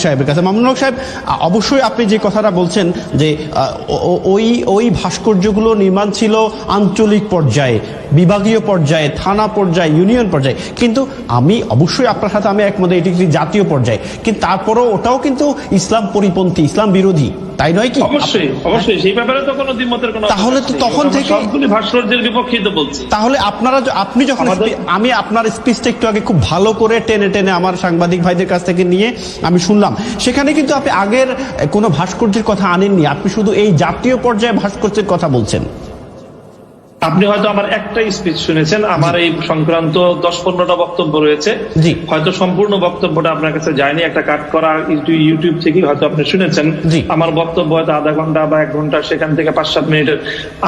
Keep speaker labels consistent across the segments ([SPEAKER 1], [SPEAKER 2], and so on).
[SPEAKER 1] সাহেবের কাছে। মামুনুল হক সাহেব অবশ্যই আপনি যে কথাটা বলছেন যে ওই ওই ভাস্কর্যগুলো নির্মাণ ছিল আঞ্চলিক পর্যায়ে বিভাগীয় পর্যায়ে থানা পর্যায়ে ইউনিয়ন পর্যায়ে। কিন্তু আমি অবশ্যই আপনার সাথে আমি একমত এটি একটি জাতীয় পর্যায়ে। কিন্তু তারপরেও ওটাও কিন্তু ইসলাম পরিপন্থী ইসলাম বিরোধী। তাই নয় কি?
[SPEAKER 2] অবশ্যই অবশ্যই সেই ব্যাপারে তো কোনো দ্বিমতের কোনো
[SPEAKER 1] তাহলে তো তখন থেকে-
[SPEAKER 2] সবগুলি ভাস্কর্যের বিপক্ষেই তো বলছি।
[SPEAKER 1] তাহলে আপনারা আপনি যখন আমি আপনার স্পিচটা একটু আগে খুব ভালো করে টেনে টেনে আমার সাংবাদিক ভাইদের কাছ থেকে নিয়ে আমি শুনলাম। সেখানে কিন্তু আপনি আগের কোনো ভাস্কর্যের কথা আনেননি। আপনি শুধু এই জাতীয় পর্যায়ে ভাস্কর্যের কথা বলছেন।
[SPEAKER 2] আপনি হয়তো আমার একটাই স্পিচ শুনেছেন আমার এই সংক্রান্ত দশ পনেরোটা বক্তব্য রয়েছে। হয়তো সম্পূর্ণ বক্তব্যটা আপনার কাছে যায়নি একটা কাট করা ইউটিউব থেকে হয়তো আপনি শুনেছেন। আমার বক্তব্য হয়তো আধা ঘণ্টা বা এক ঘণ্টা সেখান থেকে পাঁচ সাত মিনিটের।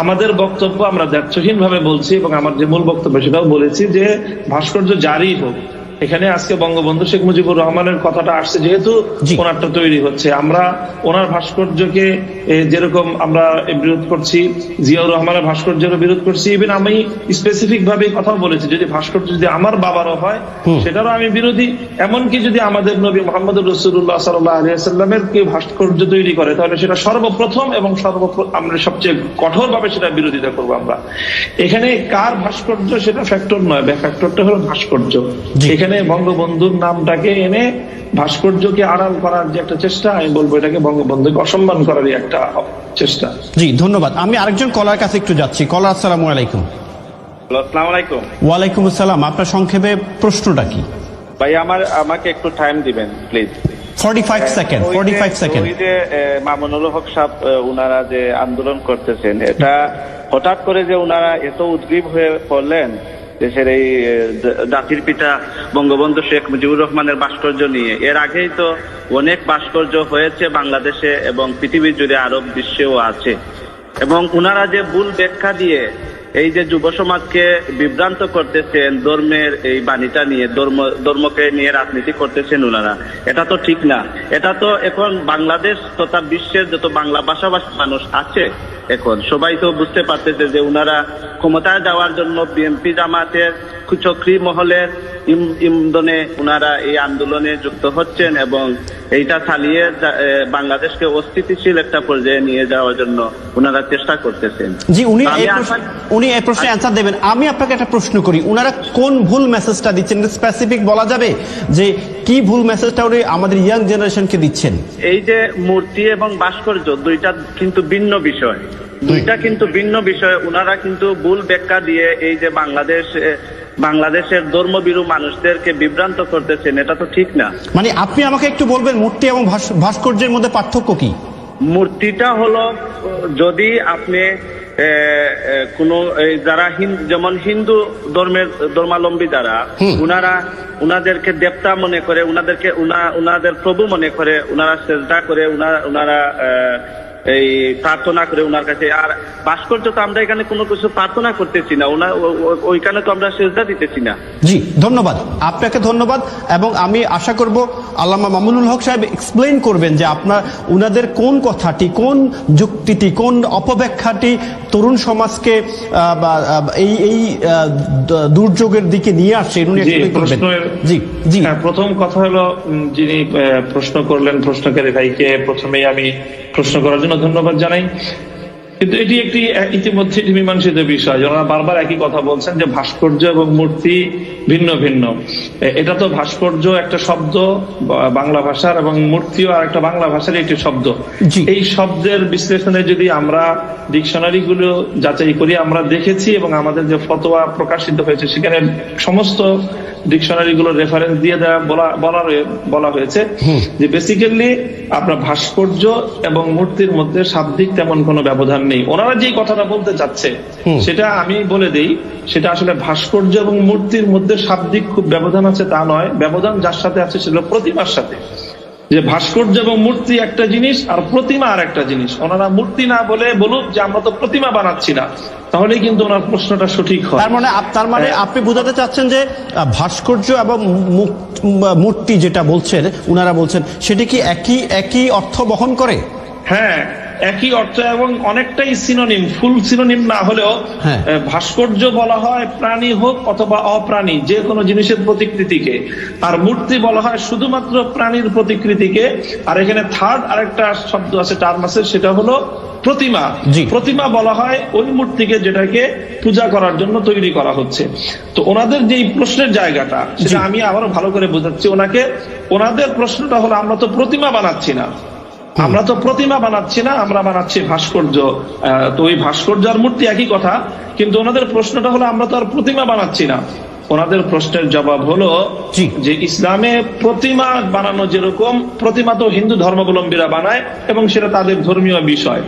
[SPEAKER 2] আমাদের বক্তব্য আমরা দ্ব্যর্থহীন ভাবে বলছি এবং আমার যে মূল বক্তব্য সেটাও বলেছি যে ভাস্কর্য জারি হোক এখানে আজকে বঙ্গবন্ধু শেখ মুজিবুর রহমানের কথাটা আসছে যেহেতু ওনারটা তৈরি হচ্ছে। আমরা ওনার ভাস্কর্যকে যেরকম আমরা বিরোধ করছি জিয়াউর রহমানের ভাস্কর্যের বিরোধ করছি। ইভেন আমি স্পেসিফিক ভাবে কথাও বলেছি যদি ভাস্কর্য যদি আমার বাবারও হয় সেটারও আমি বিরোধী। এমনকি যদি আমাদের নবী মোহাম্মদ রসুল্লাহ সাল্লাহ আলিয়াল্লামের কেউ ভাস্কর্য তৈরি করে তাহলে সেটা সর্বপ্রথম এবং সর্ব আমরা সবচেয়ে কঠোর ভাবে সেটা বিরোধিতা করব আমরা। এখানে কার ভাস্কর্য সেটা ফ্যাক্টর নয় ফ্যাক্টরটা হলো ভাস্কর্য।
[SPEAKER 1] জি।
[SPEAKER 2] এখানে বঙ্গবন্ধুর নামটাকে এনে ভাস্কর্যকে আড়াল করার যে একটা চেষ্টা আমি বলব এটাকে বঙ্গবন্ধুকে অসম্মান করারই একটা চেষ্টা।
[SPEAKER 1] জি ধন্যবাদ। আমি আরেকজন কলার কাছে একটু যাচ্ছি। কলার আসসালামু আলাইকুম। ওয়ালাইকুম আসসালাম। আপনার সংক্ষেপে প্রশ্নটা কি?
[SPEAKER 3] ভাই আমার আমাকে একটু টাইম দিবেন please
[SPEAKER 1] forty five second forty five second
[SPEAKER 3] ওই যে মামুনুল হক সাহেব যে আন্দোলন করতেছেন এটা হঠাৎ করে যে উনারা এত উদ্গ্রীব হয়ে পড়লেন দেশের এই জাতির পিতা বঙ্গবন্ধু শেখ মুজিবুর রহমানের ভাস্কর্য নিয়ে। এর আগেই তো অনেক ভাস্কর্য হয়েছে বাংলাদেশে এবং পৃথিবীর জুড়ে আরব বিশ্বেও আছে। এবং উনারা যে ভুল ব্যাখ্যা দিয়ে এই যে যুব সমাজকে বিভ্রান্ত করতেছেন, ধর্মের এই বাণীটা নিয়ে, ধর্ম, ধর্মকে নিয়ে রাজনীতি করতেছেন ওনারা এটা তো ঠিক না। এটা তো এখন বাংলাদেশ তথা বিশ্বের যত বাংলা ভাষাভাষী মানুষ আছে এখন। সবাই তো বুঝতে পারতেছে যে ওনারা ক্ষমতায় যাওয়ার জন্য বিএনপি জামাতের কুচক্রি মহলের ইন্ধনে ওনারা এই আন্দোলনে যুক্ত হচ্ছেন এবং এইটা চালিয়ে বাংলাদেশকে অস্থিতিশীল একটা পর্যায়ে নিয়ে যাওয়ার জন্য ওনারা চেষ্টা করতেছেন।
[SPEAKER 1] জি উনি উনি এই প্রশ্নে অ্যান্সার দেবেন। আমি আপনাকে একটা প্রশ্ন করি। উনারা কোন ভুল মেসেজটা দিচ্ছেন? স্পেসিফিক বলা যাবে যে কি ভুল মেসেজটা উনি আমাদের ইয়াং জেনারেশনকে দিচ্ছেন?
[SPEAKER 3] এই যে মূর্তি এবং ভাস্কর্য দুইটা কিন্তু ভিন্ন বিষয়। দুইটা কিন্তু ভিন্ন বিষয়। ওনারা কিন্তু ভুল ব্যাখ্যা দিয়ে এই যে বাংলাদেশ বাংলাদেশের ধর্মবিরু মানুষদেরকে বিভ্রান্ত করতেছেন এটা তো ঠিক না।
[SPEAKER 1] মানে আপনি আমাকে একটু বলবেন মূর্তি এবং ভাস্কর্যের মধ্যে পার্থক্য কি?
[SPEAKER 3] মূর্তিটা হলো যদি আপনি কোনো যারা যেমন হিন্দু ধর্মের ধর্মাবলম্বী যারা উনারা উনাদেরকে দেবতা মনে করে উনাদেরকে উনা- উনাদের প্রভু মনে করে উনারা চেষ্টা করে উনারা এই প্রার্থনা করে উনার কাছে। আর ভাস্কর্য তো আমরা এখানে কোনো কিছু প্রার্থনা করতেছি না। ওনা ওইখানে তো আমরা সেজদা দিতেছি না।
[SPEAKER 1] জি ধন্যবাদ। আপনাকে ধন্যবাদ এবং আমি আশা করব আল্লামা মামুনুল হক সাহেব এক্সপ্লেন করবেন যে আপনার উনাদের কোন কথাটি কোন যুক্তিটি কোন অপব্যাখ্যাটি তরুণ সমাজকে আহ, বা, এই এই দুর্যোগের দিকে নিয়ে আসছে উনি
[SPEAKER 2] জি
[SPEAKER 1] জি জি।
[SPEAKER 2] হ্যাঁ, প্রথম কথা হলো যিনি আহ, প্রশ্ন করলেন প্রশ্নকারী ভাইকে প্রথমেই আমি প্রশ্ন করার জন্য ধন্যবাদ জানাই। কিন্তু এটি একটি ইতিমধ্যে এটি মীমাংসিত বিষয়। ওনারা বারবার একই কথা বলছেন যে ভাস্কর্য এবং মূর্তি ভিন্ন ভিন্ন। এটা তো ভাস্কর্য একটা শব্দ বাংলা ভাষার এবং মূর্তিও আর একটা বাংলা ভাষার একটি শব্দ। এই শব্দের বিশ্লেষণে যদি আমরা ডিকশনারি গুলো যাচাই করি আমরা দেখেছি এবং আমাদের যে ফতোয়া প্রকাশিত হয়েছে সেখানে সমস্ত ডিকশনারি গুলো রেফারেন্স দিয়ে দেওয়া বলা বলা বলা হয়েছে যে বেসিক্যালি আপনার ভাস্কর্য এবং মূর্তির মধ্যে শাব্দিক তেমন কোনো ব্যবধান নেই। ওনারা যে কথাটা বলতে চাচ্ছে সেটা আমি বলে দেই সেটা আসলে ভাস্কর্য এবং মূর্তির মধ্যে শাব্দিক খুব ব্যবধান আছে তা নয়। ব্যবধান যার সাথে আছে সেটা প্রতিমার সাথে। যে ভাস্কর্য এবং মূর্তি একটা জিনিস আর প্রতিমা আর একটা জিনিস। ওনারা মূর্তি না বলে বলুক যে আমরা তো প্রতিমা বানাচ্ছি না তাহলেই কিন্তু ওনার প্রশ্নটা সঠিক হয়।
[SPEAKER 1] তার মানে তার মানে আপনি বোঝাতে চাচ্ছেন যে ভাস্কর্য এবং মূর্তি যেটা বলছেন ওনারা বলছেন সেটি কি একই একই অর্থ বহন করে?
[SPEAKER 2] হ্যাঁ একই অর্থ এবং অনেকটাই সিনোনিম ফুল সিনোনিম না হলেও
[SPEAKER 1] হ্যাঁ।
[SPEAKER 2] ভাস্কর্য বলা হয় প্রাণী হোক অথবা অপ্রাণী যে কোনো জিনিসের প্রতিকৃতিকে। আর মূর্তি বলা হয় শুধুমাত্র প্রাণীর প্রতিকৃতিকে। আর এখানে থার্ড আরেকটা শব্দ আছে টার্ম আছে সেটা হলো প্রতিমা। প্রতিমা বলা হয় ওই মূর্তিকে যেটাকে পূজা করার জন্য তৈরি করা হচ্ছে। তো ওনাদের যে প্রশ্নের জায়গাটা সেটা আমি আবারও ভালো করে বোঝাচ্ছি ওনাকে। ওনাদের প্রশ্নটা হলো আমরা তো প্রতিমা বানাচ্ছি না। আমরা তো প্রতিমা বানাচ্ছি না, আমরা বানাচ্ছি ভাস্কর্য। তো ওই ভাস্কর্য আর মূর্তি একই কথা, কিন্তু ওনাদের প্রশ্নটা হলো, আমরা তো আর প্রতিমা বানাচ্ছি না। ওনাদের প্রশ্নের জবাব হলো যে ইসলামে প্রতিমা বানানো যেরকম প্রতিমা তো হিন্দু ধর্মাবলম্বীরা বানায় এবং সেটা তাদের ধর্মীয় বিষয়।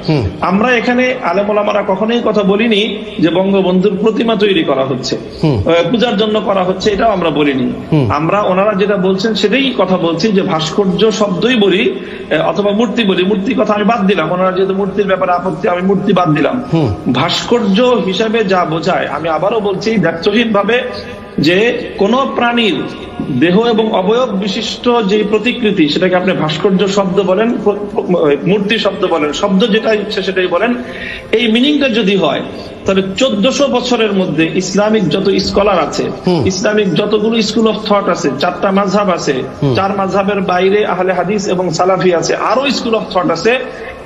[SPEAKER 2] আমরা এখানে আলেমোলামারা কখনোই কথা বলিনি যে বঙ্গবন্ধুর প্রতিমা তৈরি করা হচ্ছে। পূজার জন্য করা হচ্ছে এটাও আমরা বলিনি। আমরা ওনারা যেটা বলছেন সেটাই কথা বলছি যে ভাস্কর্য শব্দই বলি অথবা মূর্তি বলি। মূর্তি কথা আমি বাদ দিলাম ওনারা যেহেতু মূর্তির ব্যাপারে আপত্তি আমি মূর্তি বাদ দিলাম। ভাস্কর্য হিসাবে যা বোঝায় আমি আবারও বলছি দায়িত্বহীন ভাবে যে কোন প্রাণীর দেহ এবং অবয়ব বিশিষ্ট যে প্রতিকৃতি সেটাকে আপনি ভাস্কর্য শব্দ বলেন মূর্তি শব্দ বলেন শব্দ যেটা ইচ্ছে সেটাই বলেন এই মিনিংটা যদি হয় তাহলে চোদ্দশো বছরের মধ্যে ইসলামিক যত স্কলার আছে। ইসলামিক যতগুলো স্কুল অফ থট আছে চারটা মাঝহাব আছে চার মাঝহাবের বাইরে আহলে হাদিস এবং সালাফি আছে আরও স্কুল অফ থট আছে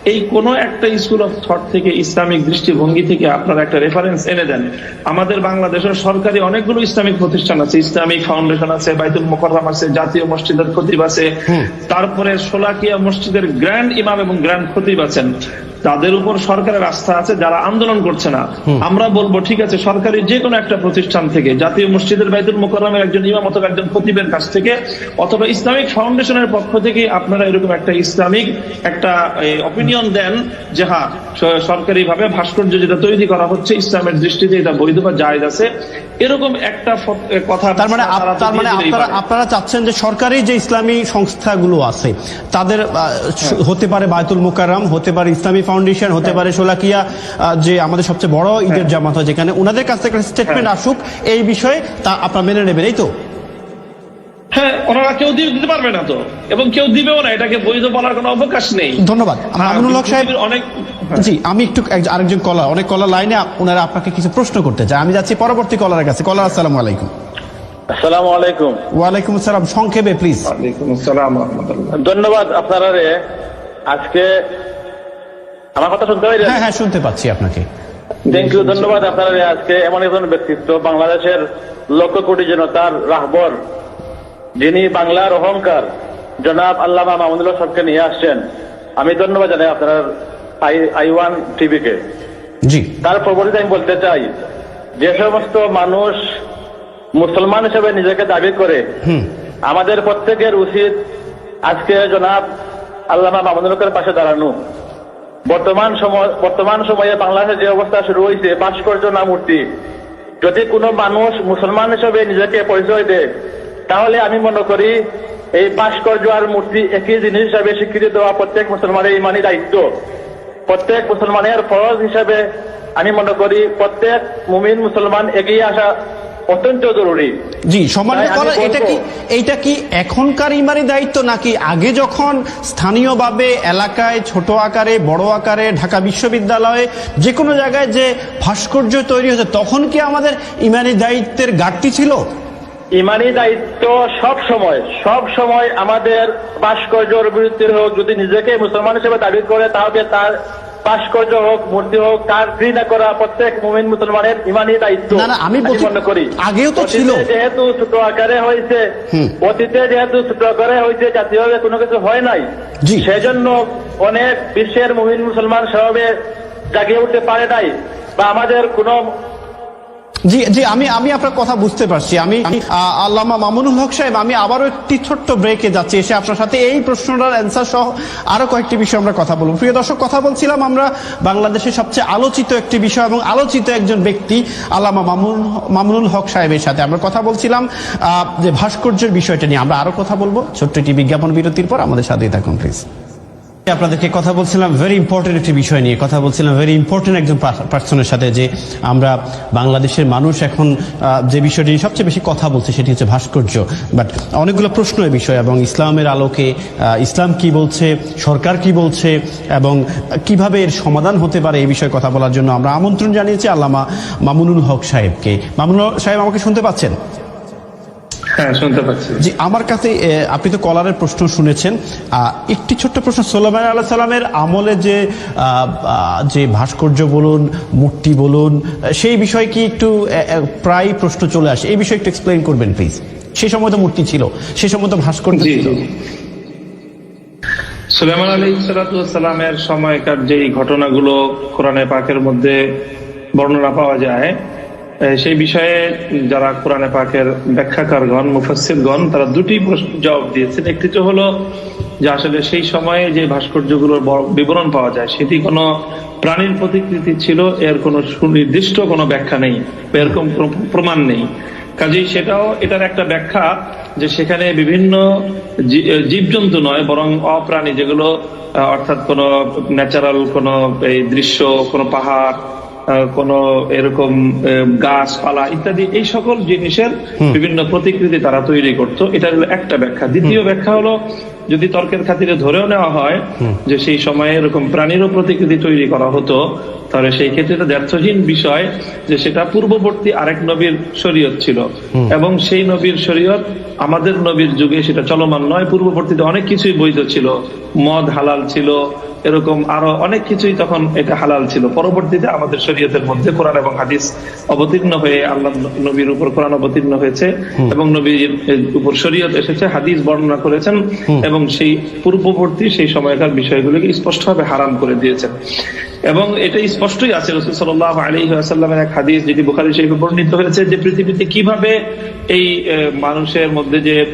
[SPEAKER 2] এই কোন একটা স্কুল অফ থট থেকে ইসলামিক দৃষ্টিভঙ্গি থেকে আপনারা একটা রেফারেন্স এনে দেন। আমাদের বাংলাদেশের সরকারি অনেকগুলো ইসলামিক প্রতিষ্ঠান আছে। ইসলামিক ফাউন্ডেশন আছে বাইতুল মোকররাম আছে জাতীয় মসজিদের খতিব আছে। তারপরে সোলাকিয়া মসজিদের গ্র্যান্ড ইমাম এবং গ্র্যান্ড খতিব আছেন। তাদের উপর সরকারের আস্থা আছে যারা আন্দোলন করছে না। আমরা বলব ঠিক আছে সরকারি যে কোনো একটা প্রতিষ্ঠান থেকে জাতীয় মসজিদের বাইতুল মোকররমের একজন ইমাম অথবা একজন খতিবের কাছ থেকে অথবা ইসলামিক ফাউন্ডেশনের পক্ষ থেকে আপনারা এরকম একটা ইসলামিক একটা অপিনিয়ন দেন যে হ্যাঁ সরকারি ভাবে ভাস্কর্য যেটা তৈরি করা হচ্ছে ইসলামের দৃষ্টিতে এটা বৈধ বা জায়েজ আছে। এরকম একটা কথা
[SPEAKER 1] তার মানে
[SPEAKER 2] তারা
[SPEAKER 1] মানে আপনারা আপনারা চাচ্ছেন যে সরকারি যে ইসলামী সংস্থাগুলো আছে তাদের আহ, হতে পারে বায়তুল মুকাররম হতে পারে ইসলামী ফাউন্ডেশন হতে পারে সোলাকিয়া যে আমাদের সবচেয়ে বড় ঈদের জামাত হয় যেখানে ওনাদের কাছ থেকে স্টেটমেন্ট আসুক এই বিষয়ে তা আপনারা মেনে নেবেন এই তো?
[SPEAKER 2] হ্যাঁ ওনারা কেউ দিতে পারবে না তো এবং কেউ দিবেও না এটাকে বৈধ বলার কোনো অবকাশ নেই।
[SPEAKER 1] ধন্যবাদ।
[SPEAKER 2] হ্যাঁ,
[SPEAKER 1] হক সাহেব
[SPEAKER 2] অনেক
[SPEAKER 1] জি আমি একটু আরেকজন কলার অনেক কলার লাইনে ওনারা আপনাকে কিছু প্রশ্ন করতে চাই আমি যাচ্ছি পরবর্তী কলারের কাছে। কলার আসসালামু আলাইকুম।
[SPEAKER 4] আসসালামু আলাইকুম।
[SPEAKER 1] ওয়ালাইকুম আসসালাম সংক্ষেপে প্লিজ
[SPEAKER 2] আসসালাম
[SPEAKER 4] ধন্যবাদ আপনারা রে। আজকে আমার কথা শুনতে পাইলেন?
[SPEAKER 1] হ্যাঁ হ্যাঁ শুনতে পাচ্ছি আপনাকে।
[SPEAKER 4] থ্যাংক ইউ ধন্যবাদ। আপনারা আজকে এমন একজন ব্যক্তিত্ব বাংলাদেশের লক্ষ কোটি জনতার রাহবর যিনি বাংলার অহংকার। জনাব আল্লামা মামুনুল্লাহ সবকে নিয়ে আসছেন। আমি ধন্যবাদ জানাই আপনার আই আই ওয়ান টিভিকে।
[SPEAKER 1] জি।
[SPEAKER 4] তার পরিবর্তে আমি বলতে চাই যে সমস্ত মানুষ মুসলমান হিসেবে নিজেকে দাবি করে আমাদের প্রত্যেকের উচিত আজকে জনাব আল্লামা মামুনুল হকের পাশে দাঁড়ানো। বর্তমান সময়, বর্তমান সময়ে বাংলাদেশে যে অবস্থা শুরু হয়েছে ভাস্কর্য না মূর্তি। যদি কোনো মানুষ মুসলমান হিসেবে নিজেকে পরিচয় দেয়, তাহলে আমি মনে করি এই ভাস্কর্য আর মূর্তি একই জিনিস হিসাবে স্বীকৃতি দেওয়া প্রত্যেক মুসলমানের ইমানি দায়িত্ব। প্রত্যেক মুসলমানের ফরজ হিসাবে আমি মনে করি প্রত্যেক মুমিন মুসলমান এগিয়ে আসা অত্যন্ত জরুরি।
[SPEAKER 1] জি সম্মানিত করা এটা কি এইটা কি এখনকার ইমারি দায়িত্ব নাকি আগে যখন স্থানীয়ভাবে এলাকায় ছোট আকারে বড় আকারে ঢাকা বিশ্ববিদ্যালয়ে যে কোনো জায়গায় যে ভাস্কর্য তৈরি হতো তখন কি আমাদের ইমারি দায়িত্বের ঘাটতি ছিল?
[SPEAKER 4] ইমানি দায়িত্ব সব সময় সব সময় আমাদের ভাস্কর্যর বিরুদ্ধে হোক যদি নিজেকে মুসলমান হিসেবে দাবি করে তাহলে তার ভাস্কর্য হোক মূর্তি হোক তার ঘৃণা করা প্রত্যেক মুমিন মুসলমানের ইমানি দায়িত্ব।
[SPEAKER 1] আমি
[SPEAKER 4] মনে করি
[SPEAKER 1] আগেও তো ছিল।
[SPEAKER 4] যেহেতু ছোট আকারে হয়েছে অতীতে যেহেতু ছোট আকারে হয়েছে জাতীয়ভাবে কোনো কিছু হয় নাই। সেজন্য অনেক বিশ্বের মুমিন মুসলমান সেভাবে জাগিয়ে উঠতে পারে নাই বা আমাদের কোনো
[SPEAKER 1] জি জি, আমি আমি আপনার কথা বুঝতে পারছি। আমি আল্লামা মামুনুল হক সাহেব, আমি আবারও একটি ছোট্ট ব্রেকে যাচ্ছি। এসে আপনার সাথে এই প্রশ্নটার অ্যান্সার সহ কয়েকটি বিষয় আমরা কথা প্রিয় দর্শক, কথা বলছিলাম আমরা বাংলাদেশের সবচেয়ে আলোচিত একটি বিষয় এবং আলোচিত একজন ব্যক্তি আল্লামা মামুন, মামুনুল হক সাহেবের সাথে। আমরা কথা বলছিলাম যে ভাস্কর্যের বিষয়টা নিয়ে। আমরা আরও কথা বলব। ছোট্ট একটি বিজ্ঞাপন বিরতির পর আমাদের সাথেই থাকুন প্লিজ আপনাদেরকে কথা বলছিলাম ভেরি ইম্পর্টেন্ট একটি বিষয় নিয়ে। কথা বলছিলাম ভেরি ইম্পর্টেন্ট একজন পার্সনের সাথে যে আমরা বাংলাদেশের মানুষ এখন যে বিষয়টি সবচেয়ে বেশি কথা বলছে সেটি হচ্ছে ভাস্কর্য। বাট অনেকগুলো প্রশ্ন এই বিষয় এবং ইসলামের আলোকে ইসলাম কি বলছে, সরকার কি বলছে এবং কীভাবে এর সমাধান হতে পারে এই বিষয়ে কথা বলার জন্য আমরা আমন্ত্রণ জানিয়েছি আল্লামা মামুনুল হক সাহেবকে। মামুনুল সাহেব আমাকে শুনতে পাচ্ছেন? জি আমার কাছে আপনি তো কলারের প্রশ্ন শুনেছেন। একটি ছোট্ট প্রশ্ন সোলাইমান আল্লাহ সাল্লামের আমলে যে যে ভাস্কর্য বলুন মূর্তি বলুন সেই বিষয়ে কি একটু প্রায় প্রশ্ন চলে আসে? এই বিষয়ে একটু এক্সপ্লেইন করবেন প্লিজ সেই সময় তো মূর্তি ছিল সেই সময় তো ভাস্কর্য ছিল।
[SPEAKER 2] সুলেমান আলী সালামের সময়কার যেই ঘটনাগুলো কোরআনে পাকের মধ্যে বর্ণনা পাওয়া যায় সেই বিষয়ে যারা কোরআনে পাকের ব্যাখ্যাকারগণ মুফাসিরগণ তারা দুটি জবাব দিয়েছেন। একটি তো হলো যে আসলে সেই সময়ে যে ভাস্কর্যগুলোর বিবরণ পাওয়া যায়, সেটি কোনো প্রাণীর প্রতিকৃতি ছিল, এর কোনো সুনির্দিষ্ট কোনো ব্যাখ্যা নেই এরকম প্রমাণ নেই। কাজেই সেটাও, এটার একটা ব্যাখ্যা যে সেখানে বিভিন্ন জীবজন্তু নয়, বরং অপ্রাণী, যেগুলো অর্থাৎ কোনো ন্যাচারাল কোনো, এই দৃশ্য, কোনো পাহাড় কোনো এরকম গাছপালা ইত্যাদি এই সকল জিনিসের বিভিন্ন প্রতিকৃতি তারা তৈরি করত। এটা হলো একটা ব্যাখ্যা। দ্বিতীয় ব্যাখ্যা হলো যদি তর্কের খাতিরে ধরেও নেওয়া হয় যে সেই সময়ে এরকম প্রাণীরও প্রতিকৃতি তৈরি করা হতো তাহলে সেই ক্ষেত্রে এটা ব্যর্থহীন বিষয় যে সেটা পূর্ববর্তী আরেক নবীর শরীয়ত ছিল। এবং সেই নবীর শরীয়ত আমাদের নবীর যুগে সেটা চলমান নয়। পূর্ববর্তীতে অনেক কিছুই বৈধ ছিল। মদ হালাল ছিল এরকম আরও অনেক কিছুই তখন এটা হালাল ছিল। পরবর্তীতে আমাদের শরীয়তের মধ্যে কোরআন এবং হাদিস অবতীর্ণ হয়ে আল্লাহ নবীর উপর কোরআন অবতীর্ণ হয়েছে এবং নবীর উপর শরীয়ত এসেছে হাদিস বর্ণনা করেছেন এবং সেই পূর্ববর্তী সেই সময়কার বিষয়গুলোকে স্পষ্টভাবে হারাম করে দিয়েছেন। এবং এটা স্পষ্টই আছে রসুল সাল্লাহ আলী আসাল্লামের এক হাদিস যেটি বুখারি শরীফে বর্ণিত হয়েছে যে পৃথিবীতে কীভাবে এই মানুষের মধ্যে যে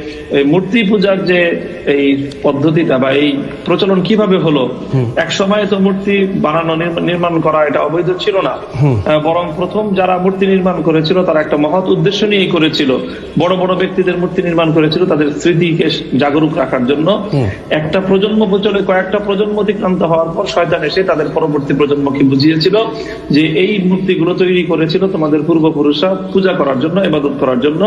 [SPEAKER 2] মূর্তি পূজার যে এই পদ্ধতিটা বা এই প্রচলন কীভাবে হলো এক সময় তো মূর্তি বানানো নির্মাণ করা এটা অবৈধ ছিল না। বরং প্রথম যারা মূর্তি নির্মাণ করেছিল তারা একটা মহৎ উদ্দেশ্য নিয়েই করেছিল। বড় বড় ব্যক্তিদের মূর্তি নির্মাণ করেছিল তাদের স্মৃতিকে জাগরুক রাখার জন্য। একটা প্রজন্ম চলে কয়েকটা প্রজন্ম অতিক্রান্ত হওয়ার পর শয়তান এসে তাদের পরবর্তী প্রজন্মকে বুঝিয়েছিল যে এই মূর্তিগুলো তৈরি করেছিল তোমাদের পূর্বপুরুষরা পূজা করার জন্য এবাদত করার জন্য।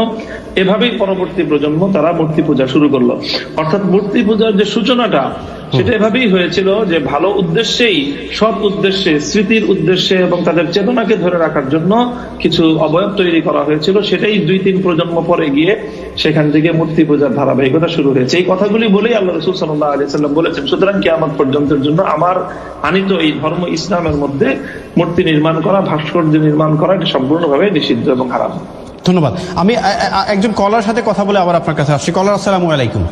[SPEAKER 2] এভাবেই পরবর্তী প্রজন্ম তারা মূর্তি পূজা শুরু করল। অর্থাৎ মূর্তি পূজার যে সূচনাটা সেটা এভাবেই হয়েছিল যে ভালো উদ্দেশ্যেই সৎ উদ্দেশ্যে স্মৃতির উদ্দেশ্যে এবং তাদের চেতনাকে ধরে রাখার জন্য কিছু অবয়ব তৈরি করা হয়েছিল। সেটাই দুই তিন প্রজন্ম পরে গিয়ে সেখান থেকে মূর্তি পূজার ধারাবাহিকতা শুরু হয়েছে। এই কথাগুলি বলেই আল্লাহ রসুল সাল্লাহ আলি সাল্লাম বলেছেন সুতরাং কি আমার পর্যন্তের জন্য আমার আনিত এই ধর্ম ইসলামের মধ্যে মূর্তি নির্মাণ করা ভাস্কর্য নির্মাণ করা এটা সম্পূর্ণভাবে নিষিদ্ধ এবং হারাম।
[SPEAKER 1] ধন্যবাদ। আমি একজন কলার সাথে কথা বলে আবার আপনার কাছে আসছি। কলার আসসালামু আলাইকুম।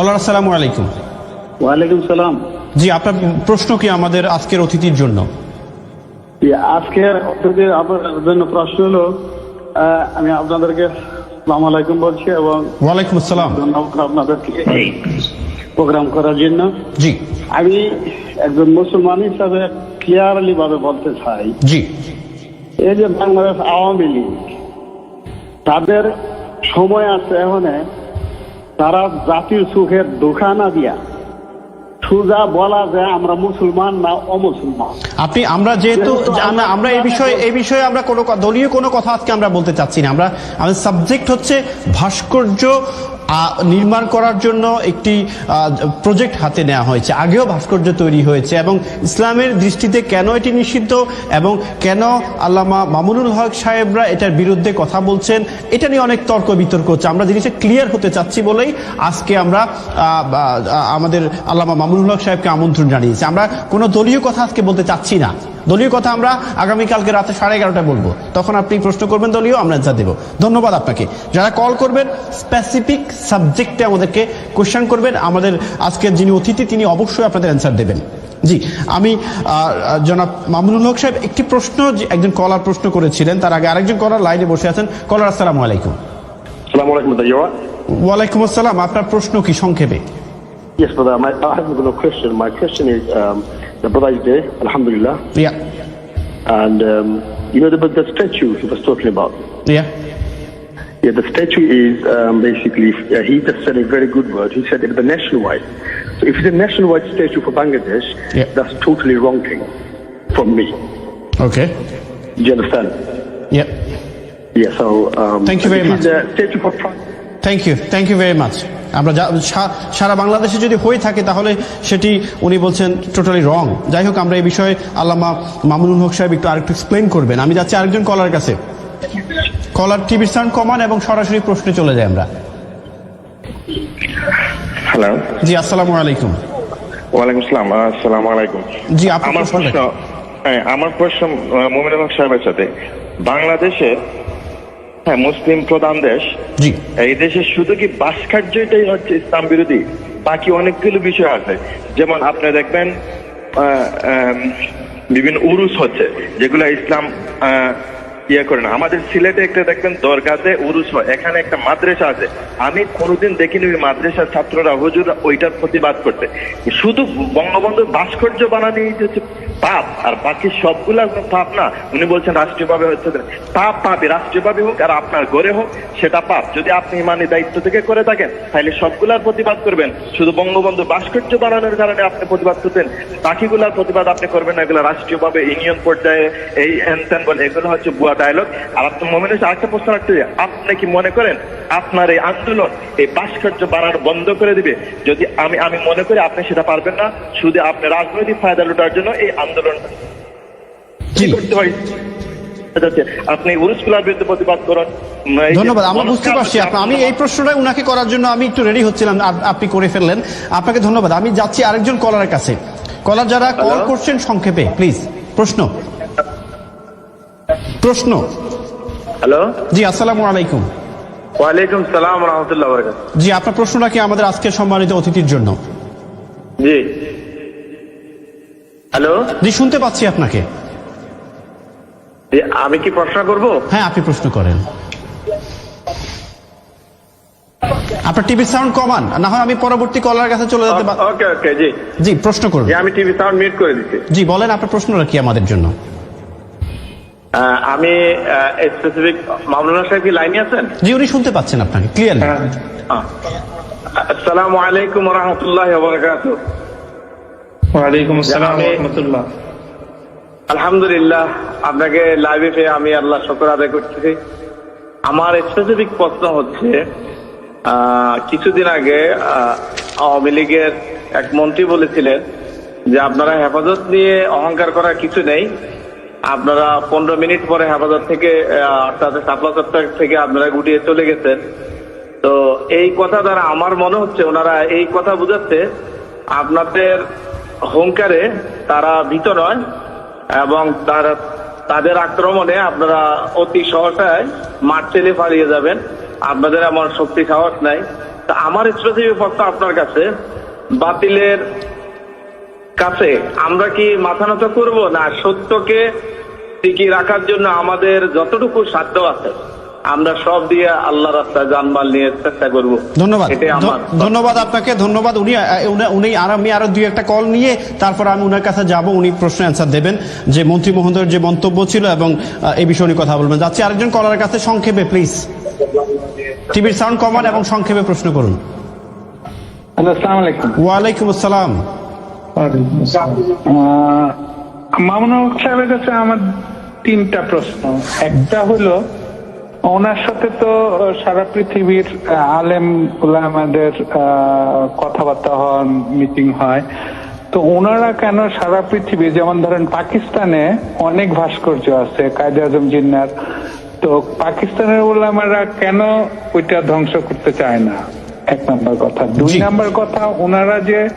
[SPEAKER 1] কলার আসসালামু আলাইকুম।
[SPEAKER 5] ওয়ালাইকুম সালাম।
[SPEAKER 1] জি আপনার প্রশ্ন কি আমাদের আজকের অতিথির জন্য?
[SPEAKER 5] আজকের অতিথির আপনার জন্য প্রশ্ন হলো আমি আপনাদেরকে সালাম আলাইকুম বলছি এবং
[SPEAKER 1] ওয়ালাইকুম আসসালাম।
[SPEAKER 5] আপনাদেরকে প্রোগ্রাম করার জন্য।
[SPEAKER 1] জি।
[SPEAKER 5] আমি একজন মুসলমান হিসাবে ক্লিয়ারলি ভাবে বলতে চাই।
[SPEAKER 1] জি।
[SPEAKER 5] এই যে বাংলাদেশ আওয়ামী লীগ তাদের সময় আছে এখানে তারা জাতির সুখের দোকান না দিয়া। সুজা বলা যায় আমরা মুসলমান না অমুসলমান।
[SPEAKER 1] আপনি আমরা যেহেতু আমরা এই বিষয়ে এই বিষয়ে আমরা কোনো দলীয় কোনো কথা আজকে আমরা বলতে চাচ্ছি না। আমরা আমাদের সাবজেক্ট হচ্ছে ভাস্কর্য নির্মাণ করার জন্য একটি প্রজেক্ট হাতে নেওয়া হয়েছে। আগেও ভাস্কর্য তৈরি হয়েছে এবং ইসলামের দৃষ্টিতে কেন এটি নিষিদ্ধ এবং কেন আল্লামা মামুনুল হক সাহেবরা এটার বিরুদ্ধে কথা বলছেন, এটা নিয়ে অনেক তর্ক বিতর্ক হচ্ছে। আমরা জিনিসটা ক্লিয়ার হতে চাচ্ছি বলেই আজকে আমরা আমাদের আল্লামা মামুনুল হক সাহেবকে আমন্ত্রণ জানিয়েছি। আমরা কোনো দলীয় কথা আজকে বলতে চাচ্ছি না। দলীয় কথা আমরা আগামীকালকে রাতে সাড়ে এগারোটায় বলব। তখন আপনি প্রশ্ন করবেন দলীয় আমরা যা দেবো। ধন্যবাদ আপনাকে। যারা কল করবেন স্পেসিফিক সাবজেক্টে আমাদেরকে কোশ্চেন করবেন। আমাদের আজকের যিনি অতিথি তিনি অবশ্যই আপনাদের অ্যান্সার দেবেন। জি আমি জনাব মামুনুল হক সাহেব একটি প্রশ্ন একজন কলার প্রশ্ন করেছিলেন। তার আগে আরেকজন কলার লাইনে বসে আছেন। কলার আসসালামু আলাইকুম? ওয়ালাইকুম আসসালাম। আপনার প্রশ্ন কি সংক্ষেপে?
[SPEAKER 6] Yes, brother. My, I a question. My question is, um, the brother is there, Alhamdulillah.
[SPEAKER 1] Yeah.
[SPEAKER 6] And um, you know the the statue he was talking about.
[SPEAKER 1] Yeah.
[SPEAKER 6] Yeah, the statue is um, basically, he just said a very good word. He said it's a nationwide. So if it's a nationwide statue for Bangladesh,
[SPEAKER 1] yeah.
[SPEAKER 6] that's totally wrong thing for me.
[SPEAKER 1] Okay.
[SPEAKER 6] Do you understand?
[SPEAKER 1] Yeah.
[SPEAKER 6] Yeah, so. Um,
[SPEAKER 1] Thank you very much.
[SPEAKER 6] Statue for
[SPEAKER 1] Thank you. Thank you very much. আমরা সারা বাংলাদেশে যদি হয়ে থাকে তাহলে সেটি উনি বলছেন totally রং যাই হোক আমরা এই বিষয়ে আল্লামা মামুনুল হক সাহেব একটু আরেকটু এক্সপ্লেন করবেন। আমি যাচ্ছি আরেকজন কলার কাছে। কলার টিভির সাউন্ড কমান এবং সরাসরি প্রশ্নে চলে যাই আমরা।
[SPEAKER 7] হ্যালো
[SPEAKER 1] জি আসসালামু আলাইকুম।
[SPEAKER 7] ওয়ালাইকুম আসসালাম আসসালামু আলাইকুম।
[SPEAKER 1] জি,
[SPEAKER 7] আমার
[SPEAKER 1] প্রশ্ন
[SPEAKER 7] হ্যাঁ আমার প্রশ্ন মোমিন হক সাহেবের সাথে। বাংলাদেশে হ্যাঁ মুসলিম প্রধান দেশ।
[SPEAKER 1] জি।
[SPEAKER 7] এই দেশে শুধু কি ভাস্কর্যটাই হচ্ছে ইসলাম বিরোধী? বাকি অনেকগুলো বিষয় আছে। যেমন আপনি দেখবেন বিভিন্ন উরুস হচ্ছে যেগুলো ইসলাম আহ, ইয়ে করে না। আমাদের সিলেটে একটা দেখবেন দরগাতে উরুস হয়। এখানে একটা মাদ্রাসা আছে। আমি কোনোদিন দেখিনি ওই মাদ্রাসার ছাত্ররা হুজুর ওইটার প্রতিবাদ করতে। শুধু বঙ্গবন্ধুর ভাস্কর্য বানানি হচ্ছে পাপ আর বাকি সবগুলা পাপ না। উনি বলছেন রাষ্ট্রীয়ভাবে হচ্ছে। পাপ পাপই রাষ্ট্রীয়ভাবে হোক আর আপনার ঘরে হোক সেটা পাপ। যদি আপনি ইমানি দায়িত্ব থেকে করে থাকেন তাহলে সবগুলার প্রতিবাদ করবেন। শুধু বঙ্গবন্ধু ভাস্কর্য বানানোর কারণে আপনি প্রতিবাদ করতেন বাকিগুলার প্রতিবাদ আপনি করবেন না। এগুলো রাষ্ট্রীয়ভাবে ইউনিয়ন পর্যায়ে এই এনতেন বলে এগুলো হচ্ছে বুয়া ডায়লগ আর আপনার মনে হচ্ছে আরেকটা প্রশ্ন রাখতে চাই, আপনি কি মনে করেন আপনার এই আন্দোলন এই ভাস্কর্য বানানো বন্ধ করে দিবে? যদি আমি আমি মনে করি আপনি সেটা পারবেন না। শুধু আপনি রাজনৈতিক ফায়দা লুটার জন্য এই আন্দোলন।
[SPEAKER 1] জি
[SPEAKER 7] করতে হয় যাচ্ছে, আপনি উরুসগুলার বিরুদ্ধে প্রতিবাদ করুন। উম, এই যে
[SPEAKER 1] ধন্যবাদ আমরা বুঝতে পারছি। আপনার আমি এই প্রশ্নটাই উনাকে করার জন্য আমি একটু রেডি হচ্ছিলাম আপনি করে ফেললেন। আপনাকে ধন্যবাদ। আমি যাচ্ছি আরেকজন কলারের কাছে। কলার যারা কল করছেন সংক্ষেপে প্লিজ প্রশ্ন। প্রশ্ন।
[SPEAKER 3] হ্যালো
[SPEAKER 1] জি আসসালামু আলাইকুম।
[SPEAKER 3] ওয়ালাইকুম সালাম রহমতুল্লাহ
[SPEAKER 1] জি আপনার প্রশ্নটা কি আমাদের আজকে সম্মানিত অতিথির জন্য?
[SPEAKER 3] জি। হ্যালো?
[SPEAKER 1] জি শুনতে পাচ্ছি আপনাকে।
[SPEAKER 3] আমি কি প্রশ্ন করব?
[SPEAKER 1] হ্যাঁ আপনি প্রশ্ন করেন। আপনার টিভির সাউন্ড কমান না হয় আমি পরবর্তী কলার কাছে চলে যেতে পার-
[SPEAKER 3] ওকে ওকে জি।
[SPEAKER 1] জি প্রশ্ন করুন।
[SPEAKER 3] আমি টিভি সাউন্ড মিউট করে দিচ্ছি।
[SPEAKER 1] জি বলেন আপনার প্রশ্নটা কি আমাদের জন্য?
[SPEAKER 3] আমি স্পেসিফিক মামলানা সাহেব কি লাইনে আছেন?
[SPEAKER 1] জি উনি শুনতে পাচ্ছেন আপনাকে ক্লিয়ারলি
[SPEAKER 3] আসসালামু আলাইকুম রহমতুল্লাহ বরকাত
[SPEAKER 2] ওয়ালাইকুম আসসালাম রহমতুল্লাহ
[SPEAKER 3] আলহামদুলিল্লাহ আপনাকে লাইভে পেয়ে আমি আল্লাহ শকর আদায় করতেছি। আমার স্পেসিফিক প্রশ্ন হচ্ছে কিছুদিন আগে আওয়ামী লীগের এক মন্ত্রী বলেছিলেন যে আপনারা হেফাজত নিয়ে অহংকার করার কিছু নেই। আপনারা পনেরো মিনিট পরে হেফাজত থেকে অর্থাৎ সাপলা চত্বর থেকে আপনারা গুটিয়ে চলে গেছেন। তো এই কথা দ্বারা আমার মনে হচ্ছে ওনারা এই কথা বুঝাচ্ছে আপনাদের হুঙ্কারে তারা ভীত নয় এবং তারা তাদের আক্রমণে আপনারা অতি সহসায় মাঠ ছেলে পালিয়ে যাবেন। আপনাদের এমন শক্তি সাহস নাই। তা আমার স্পেসিফিক প্রশ্ন আপনার কাছে, বাতিলের কাছে আমরা কি মাথা নত করব না সত্যকে টিকিয়ে রাখার জন্য আমাদের যতটুকু সাধ্য আছে? আমরা সব দিয়ে আল্লাহ রাস্তায় জানমাল নিয়ে চেষ্টা করব।
[SPEAKER 1] ধন্যবাদ। ধন্যবাদ আপনাকে ধন্যবাদ। উনি উনি- উনি আর আমি আরও দুই একটা কল নিয়ে তারপর আমি উনার কাছে যাব উনি প্রশ্ন অ্যান্সার দেবেন। যে মন্ত্রী মহোদয়ের যে মন্তব্য ছিল এবং এই বিষয়ে উনি কথা বলবেন। যাচ্ছি আরেকজন কলারের কাছে সংক্ষেপে প্লিজ টিভির সাউন্ড কমান এবং সংক্ষেপে প্রশ্ন করুন। ওয়ালাইকুম আসসালাম।
[SPEAKER 8] হক সাহেবের কাছে আমার তিনটা প্রশ্ন। একটা হলো ওনার সাথে তো সারা পৃথিবীর আলেম আমাদের কথাবার্তা হন মিটিং হয়। তো ওনারা কেন সারা পৃথিবী যেমন ধরেন পাকিস্তানে অনেক ভাস্কর্য আছে কায়দে আজম জিন্নার। তো পাকিস্তানের ওলামারা কেন ওইটা ধ্বংস করতে চায় না? এক নম্বর কথা। দুই। নাম্বার কথা ওনারা যে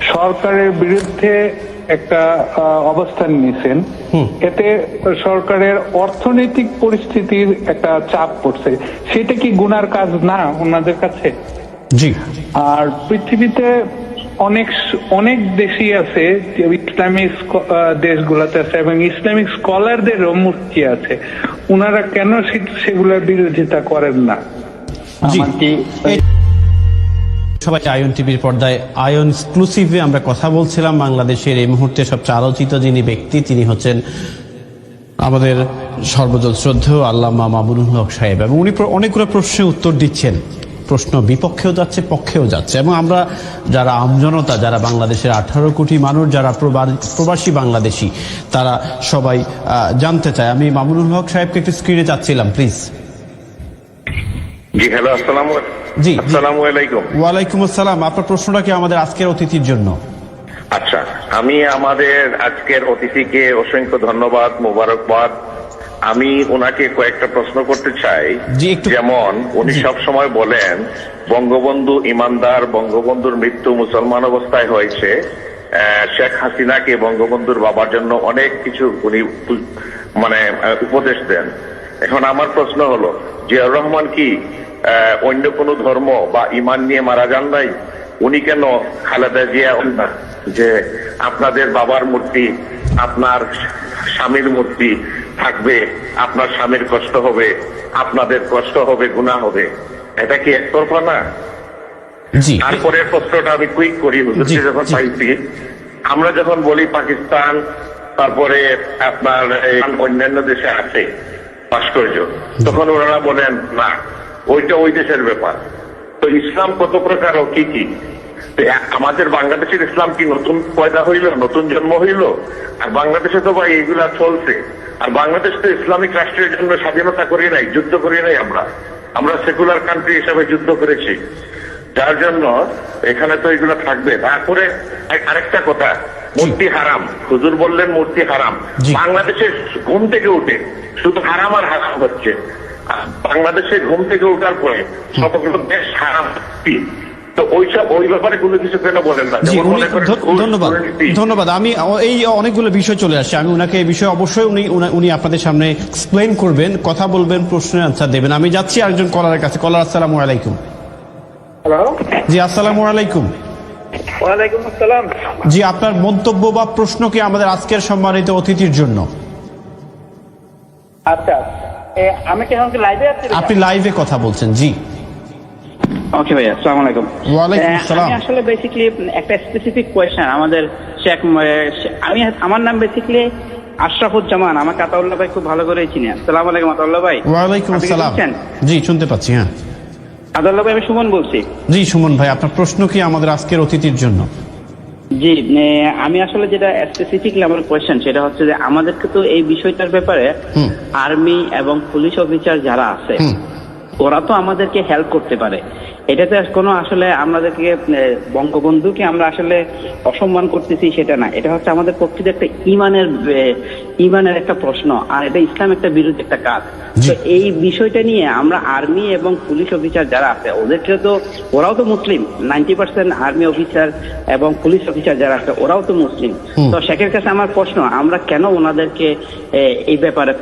[SPEAKER 8] সরকারের বিরুদ্ধে একটা অবস্থান নিয়েছেন এতে সরকারের অর্থনৈতিক পরিস্থিতির একটা চাপ পড়ছে। সেটা কি গুনার কাজ না ওনাদের কাছে?
[SPEAKER 1] জি।
[SPEAKER 8] আর পৃথিবীতে অনেক অনেক দেশই আছে যে ইসলামিক দেশগুলোতে আছে এবং ইসলামিক স্কলারদেরও মূর্তি আছে। ওনারা কেন সে- সেগুলোর বিরোধিতা করেন না?
[SPEAKER 1] জি।
[SPEAKER 8] আমার কি
[SPEAKER 1] সবাই আয়ন টিভির পর্দায় আয়ন এক্সক্লুসিভে আমরা কথা বলছিলাম। বাংলাদেশের এই মুহূর্তে সবচেয়ে আলোচিত যিনি ব্যক্তি, তিনি হচ্ছেন আমাদের সর্বজন শ্রদ্ধেয় আল্লামা মামুনুল হক সাহেব এবং উনি অনেকগুলো প্রশ্নের উত্তর দিচ্ছেন। প্রশ্ন বিপক্ষেও যাচ্ছে, পক্ষেও যাচ্ছে এবং আমরা যারা আমজনতা যারা বাংলাদেশের আঠারো কোটি মানুষ, যারা প্রবা- প্রবাসী বাংলাদেশি, তারা সবাই জানতে চায়। আমি মামুনুল হক সাহেবকে একটু স্ক্রিনে চাচ্ছিলাম প্লিজ
[SPEAKER 9] জি হ্যালো আসসালামু
[SPEAKER 1] জি, জি।
[SPEAKER 9] আসসালামু আলাইকুম।
[SPEAKER 1] ওয়ালাইকুম আসসালাম। আপনার প্রশ্নটা কি আমাদের আজকের অতিথির জন্য?
[SPEAKER 9] আচ্ছা আমি আমাদের আজকের অতিথিকে অসংখ্য ধন্যবাদ মোবারকবাদ। আমি ওনাকে কয়েকটা প্রশ্ন করতে চাই। যেমন উনি সব সময় বলেন বঙ্গবন্ধু ইমানদার বঙ্গবন্ধুর মৃত্যু মুসলমান অবস্থায় হয়েছে। শেখ হাসিনাকে বঙ্গবন্ধুর বাবার জন্য অনেক কিছু উনি মানে উপদেশ দেন। এখন আমার প্রশ্ন হলো জিয়াউর রহমান কি অন্য কোনো ধর্ম বা ইমান নিয়ে মারা যান নাই উনি কেন খালেদা জিয়া না? যে আপনাদের বাবার মূর্তি আপনার স্বামীর মূর্তি থাকবে আপনার স্বামীর কষ্ট হবে আপনাদের কষ্ট হবে গুণা হবে। এটা কি একতরফা না?
[SPEAKER 1] জি।
[SPEAKER 9] তারপরের প্রশ্নটা আমি কুইক করি হুজুরকে যখন। পাইছি আমরা যখন বলি পাকিস্তান তারপরে আপনার এই অন্যান্য দেশে আছে ভাস্কর্য তখন ওনারা বলেন না ওইটা ওই দেশের ব্যাপার। তো ইসলাম কত প্রকার ও কি কি? আমাদের বাংলাদেশের ইসলাম কি নতুন পয়দা হইল নতুন জন্ম হইল? আর বাংলাদেশে তো ভাই এগুলা চলছে। আর বাংলাদেশ তো ইসলামিক রাষ্ট্রের জন্য স্বাধীনতা করি নাই যুদ্ধ করি নাই আমরা। আমরা সেকুলার কান্ট্রি হিসাবে যুদ্ধ করেছি। যার জন্য এখানে তো এগুলো থাকবে। তারপরে আরেকটা কথা মূর্তি হারাম। হুজুর বললেন মূর্তি হারাম।
[SPEAKER 1] জি।
[SPEAKER 9] বাংলাদেশে ঘুম থেকে উঠে শুধু হারাম আর হারাম হচ্ছে। বাংলাদেশে ঘুম থেকে ওঠার পরে সবগুলো দেশ হারাম তো ওইসব ওই ব্যাপারে কোনো কিছু কেন বলেন না?
[SPEAKER 1] জি
[SPEAKER 9] যেমন
[SPEAKER 1] উনি
[SPEAKER 9] করেন
[SPEAKER 1] ধ-
[SPEAKER 9] ঘুষ,
[SPEAKER 1] ধন্যবাদ ধন্যবাদ। আমি এই অনেকগুলো বিষয় চলে আসছে। আমি ওনাকে এই বিষয়ে অবশ্যই উনি উনি আপনাদের সামনে এক্সপ্লেন করবেন কথা বলবেন প্রশ্নের আনসার দেবেন। আমি যাচ্ছি একজন কলারের কাছে। কলার আসসালামু আলাইকুম।
[SPEAKER 4] হ্যালো
[SPEAKER 1] জি আসসালামু আলাইকুম।
[SPEAKER 4] ওয়ালাইকুম আসসালাম।
[SPEAKER 1] জি আপনার মন্তব্য বা প্রশ্ন কি আমাদের আজকের সম্মানিত অতিথির জন্য?
[SPEAKER 4] আচ্ছা এ, আমি কি এখন লাইভে আছি?
[SPEAKER 1] আপনি লাইভে কথা বলছেন জি।
[SPEAKER 10] ওকে ভাইয়া আসসালামু আলাইকুম।
[SPEAKER 1] ওয়ালাইকুম আসসালাম।
[SPEAKER 10] আমি আসলে বেসিক্যালি একটা স্পেসিফিক কোয়েশ্চেন আমাদের শেখ আমি আমার নাম বেসিক্যালি আশরাফুজ্জামান আমাকে আতাউল্লাহ ভাই খুব ভালো করে চিনি আসসালামু আলাইকুম আতাউল্লাহ ভাই।
[SPEAKER 1] ওয়ালাইকুম আসসালাম। জি শুনতে পাচ্ছি হ্যাঁ।
[SPEAKER 10] আতাউল্লাহ ভাই আমি সুমন বলছি।
[SPEAKER 1] জি সুমন ভাই আপনার প্রশ্ন কি আমাদের আজকের অতিথির জন্য?
[SPEAKER 10] জি আমি আসলে যেটা স্পেসিফিকলি আমার কোয়েশ্চেন সেটা হচ্ছে যে আমাদেরকে তো এই বিষয়টার ব্যাপারে আর্মি এবং পুলিশ অফিসার যারা আছে। ওরা তো আমাদেরকে হেল্প করতে পারে। এটাতে কোনো আসলে আমাদেরকে বঙ্গবন্ধুকে আমরা আসলে অসম্মান করতেছি সেটা না। এটা হচ্ছে আমাদের পক্ষে একটা ইমানের ইমানের একটা প্রশ্ন আর এটা ইসলাম একটা বিরুদ্ধে একটা কাজ। তো এই বিষয়টা নিয়ে আমরা আর্মি এবং পুলিশ অফিসার যারা আছে ওদেরকে তো ওরাও তো Muslim. Ninety percent army officer এবং পুলিশ অফিসার যারা আছে ওরাও তো মুসলিম। তো শেখের কাছে আমার প্রশ্ন আমরা কেন ওনাদেরকে এই ব্যাপারে